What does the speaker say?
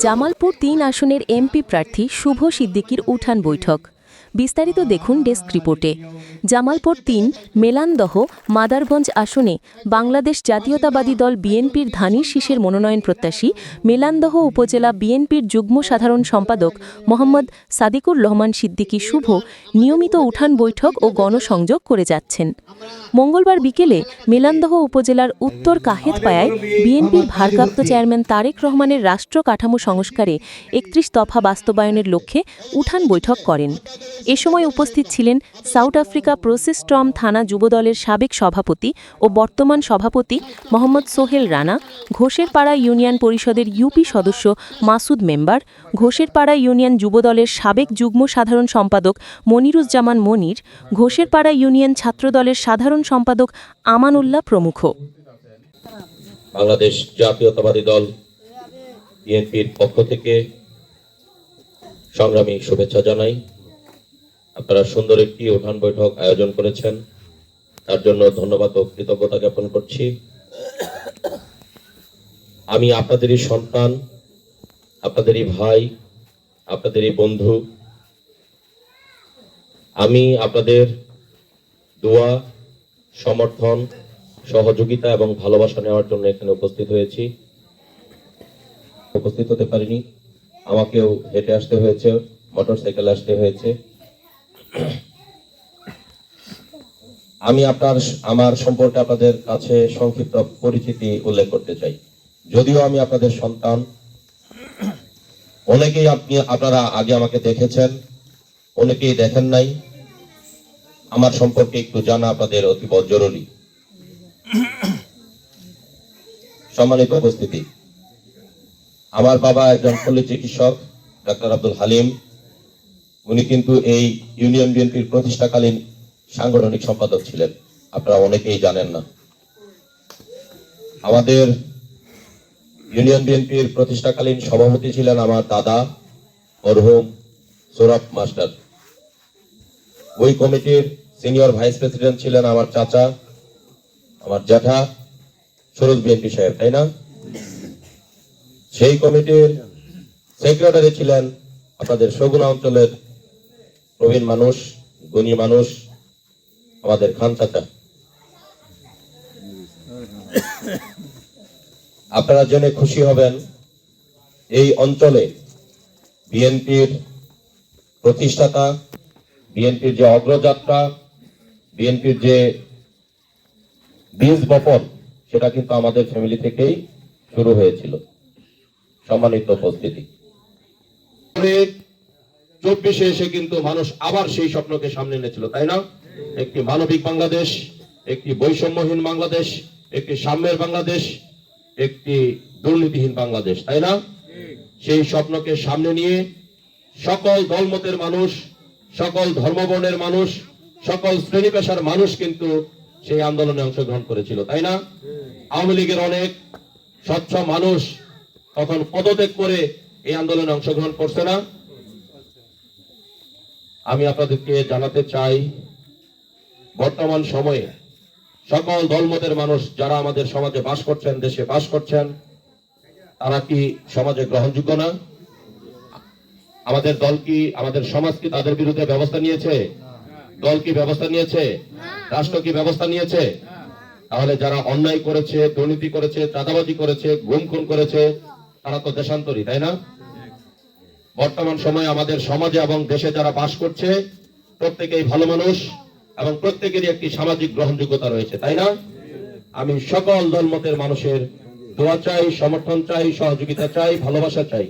জামালপুর তিন আসনের এমপি প্রার্থী শুভ সিদ্দিকির উঠান বৈঠক। বিস্তারিত দেখুন ডেস্ক রিপোর্টে। জামালপুর তিন, মেলানদহ মাদারগঞ্জ আসনে বাংলাদেশ জাতীয়তাবাদী দল বিএনপির ধানির শীষের মনোনয়ন প্রত্যাশী, মেলানদহ উপজেলা বিএনপির যুগ্ম সাধারণ সম্পাদক মোহাম্মদ সাদিকুর রহমান সিদ্দিকী শুভ নিয়মিত উঠান বৈঠক ও গণসংযোগ করে যাচ্ছেন। মঙ্গলবার বিকেলে মেলান্দহ উপজেলার উত্তর কাহেতপায়ায় বিএনপির ভারপ্রাপ্ত চেয়ারম্যান তারেক রহমানের রাষ্ট্র কাঠামো সংস্কারে একত্রিশ দফা বাস্তবায়নের লক্ষ্যে উঠান বৈঠক করেন। এ সময় উপস্থিত ছিলেন সাউথ আফ্রিকা প্রসেস্ট্রম থানা যুবদলের সাবেক সভাপতি ও বর্তমান সভাপতি মোহাম্মদ সোহেল রানা, ঘোষেরপাড়া ইউনিয়ন পরিষদের ইউপি সদস্য মাসুদ মেম্বার, ঘোষেরপাড়া ইউনিয়ন যুবদলের সাবেক যুগ্ম সাধারণ সম্পাদক মনিরুজ্জামান মনির, ঘোষেরপাড়া ইউনিয়ন ছাত্রদলের সাধারণ সম্পাদক আমানুল্লাহ প্রমুখ। বাংলাদেশ জাতীয়তাবাদী দল বিএনপির পক্ষ থেকে সংগ্রামী শুভেচ্ছা জানাই। আপনারা সুন্দর একটি উঠান বৈঠক আয়োজন করেছেন। তার জন্য ধন্যবাদ ও কৃতজ্ঞতা জ্ঞাপন করছি। আমি আপনাদেরই সন্তান, আপনাদেরই ভাই, আপনাদেরই বন্ধু। আমি আপনাদের দোয়া, সমর্থন, সহযোগিতা এবং ভালোবাসা নেওয়ার জন্য এখানে উপস্থিত হয়েছি। উপস্থিত হতে পারিনি। আমাকেও হেঁটে আসতে হয়েছে, মোটরসাইকেল আসতে হয়েছে। আমি আপনার আমার সম্পর্কে আপনাদের কাছে সংক্ষিপ্ত পরিচিতি উল্লেখ করতে চাই। যদিও আমি আপনাদের সন্তান, অনেকেই আপনি, আপনারা আগে আমাকে দেখেছেন, অনেকেই দেখেন নাই। আমার সম্পর্কে একটু জানা আপনাদের অতীব জরুরি। সম্মানিত উপস্থিতি। আমার বাবা একজন পল্লী চিকিৎসক, ডাক্তার আব্দুল হালিম। উনি কিন্তু এই ইউনিয়ন বিএনপির প্রতিষ্ঠাকালীন সাংগঠনিক সম্পাদক ছিলেন। আপনারা অনেকেই জানেন না। আমাদের ইউনিয়ন বিএনপির প্রতিষ্ঠাকালীন সভাপতি ছিলেন আমার দাদা মরহুম সৌরভ মাস্টার। ওই কমিটির সিনিয়র ভাইস প্রেসিডেন্ট ছিলেন আমার চাচা, আমার জ্যাঠা সরোজ বিএনপি সাহেব, তাই না? সেই কমিটির সেক্রেটারি ছিলেন আপনাদের সগুনা অঞ্চলের প্রবীণ মানুষ, গুণী মানুষ, আমাদের খান চাচা। আপনারা জেনে খুশি হবেন, এই অঞ্চলে বিএনপির প্রতিষ্ঠাতা, বিএনপির যে অগ্রযাত্রা, বিএনপির যে বীজ বপন, সেটা কিন্তু আমাদের ফ্যামিলি থেকেই শুরু হয়েছিল। সম্মানিত উপস্থিতি। চব্বিশে এসে কিন্তু মানুষ আবার সেই স্বপ্নকে সামনে এনেছিল, তাই না? একটি মানবিক বাংলাদেশ, একটি বৈষম্যহীন বাংলাদেশ, একটি সাম্যের বাংলাদেশ, একটি দুর্নীতিহীন বাংলাদেশ, তাই না? সেই স্বপ্নকে সামনে নিয়ে সকল দলমতের মানুষ, সকল ধর্মবর্ণের মানুষ, সকল শ্রেণি পেশার মানুষ কিন্তু সেই আন্দোলনে অংশগ্রহণ করেছিল, তাই না? আওয়ামী লীগের অনেক স্বচ্ছ মানুষ তখন পদত্যাগ করে এই আন্দোলনে অংশগ্রহণ করছে না। আমি আপনাদেরকে জানাতে চাই, বর্তমান সময়ে সকল দলমতের মানুষ যারা আমাদের সমাজে বাস করছেন, দেশে বাস করছেন, তারা কি সমাজে গ্রহণযোগ্য না? আমাদের দল কি, আমাদের সমাজ কি তাদের বিরুদ্ধে ব্যবস্থা নিয়েছে? দল কি ব্যবস্থা নিয়েছে? রাষ্ট্র কি ব্যবস্থা নিয়েছে? তাহলে যারা অন্যায় করেছে, দুর্নীতি করেছে, চাঁদাবাজি করেছে, গুম খুন করেছে, তারা তো দেশান্তরী, তাই না? বর্তমান সময়ে আমাদের সমাজে এবং দেশে যারা বাস করছে, প্রত্যেকেই ভালো মানুষ এবং প্রত্যেকেরই একটি সামাজিক গ্রহণযোগ্যতা রয়েছে, তাই না? আমি সকল দলমতের মানুষের দোয়া চাই, সমর্থন চাই, সহযোগিতা চাই, ভালোবাসা চাই।